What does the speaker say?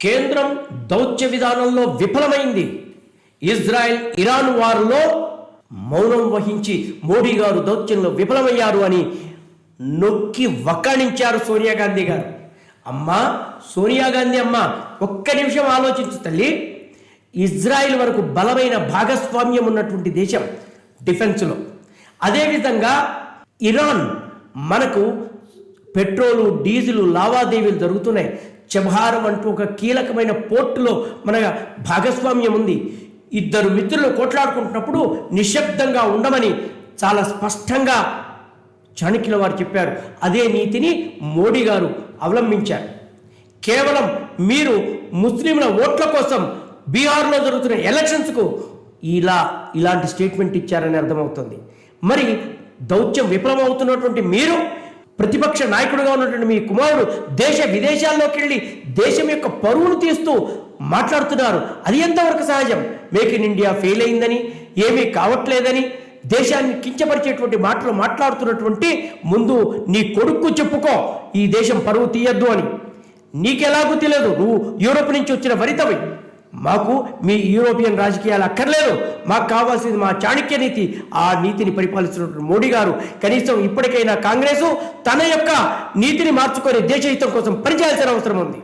కేంద్రం దౌత్య విధానంలో విఫలమైంది. ఇజ్రాయెల్ ఇరాన్ వారిలో మౌనం వహించి మోడీ గారు దౌత్యంలో విఫలమయ్యారు అని నొక్కి వక్కాణించారు సోనియా గాంధీ గారు. అమ్మా సోనియా గాంధీ అమ్మ ఒక్క నిమిషం ఆలోచించు తల్లి. ఇజ్రాయిల్ వరకు బలమైన భాగస్వామ్యం ఉన్నటువంటి దేశం డిఫెన్స్లో. అదేవిధంగా ఇరాన్ మనకు పెట్రోలు డీజిల్ లావాదేవీలు జరుగుతున్నాయి. చెబారం అంటూ ఒక కీలకమైన పోర్టులో మన భాగస్వామ్యం ఉంది. ఇద్దరు మిత్రులు కొట్లాడుకుంటున్నప్పుడు నిశ్శబ్దంగా ఉండమని చాలా స్పష్టంగా చాణక్యుల వారు చెప్పారు. అదే నీతిని మోడీ గారు అవలంబించారు. కేవలం మీరు ముస్లింల ఓట్ల కోసం బీహార్లో జరుగుతున్న ఎలక్షన్స్కు ఇలా ఇలాంటి స్టేట్మెంట్ ఇచ్చారని అర్థమవుతుంది. మరి దౌత్యం విఫలమవుతున్నటువంటి మీరు ప్రతిపక్ష నాయకుడుగా ఉన్నటువంటి మీ కుమారుడు దేశ విదేశాల్లోకి వెళ్ళి దేశం యొక్క పరువును తీస్తూ మాట్లాడుతున్నారు. అది ఎంతవరకు సహజం? మేక్ ఇన్ ఇండియా ఫెయిల్ అయిందని ఏమీ కావట్లేదని దేశాన్ని కించపరిచేటువంటి మాటలు మాట్లాడుతున్నటువంటి ముందు నీ కొడుకు చెప్పుకో ఈ దేశం పరువు తీయద్దు అని. నీకెలాగూ తెలియదు నువ్వు యూరోప్ నుంచి వచ్చిన వరితవి మాకు మీ యూరోపియన్ రాజకీయాలు అక్కర్లేదు. మాకు కావాల్సింది మా చాణక్య నీతి. ఆ నీతిని పరిపాలిస్తున్నటువంటి మోడీ గారు కనీసం ఇప్పటికైనా కాంగ్రెసు తన యొక్క నీతిని మార్చుకొని దేశహితం కోసం పనిచేయాల్సిన అవసరం ఉంది.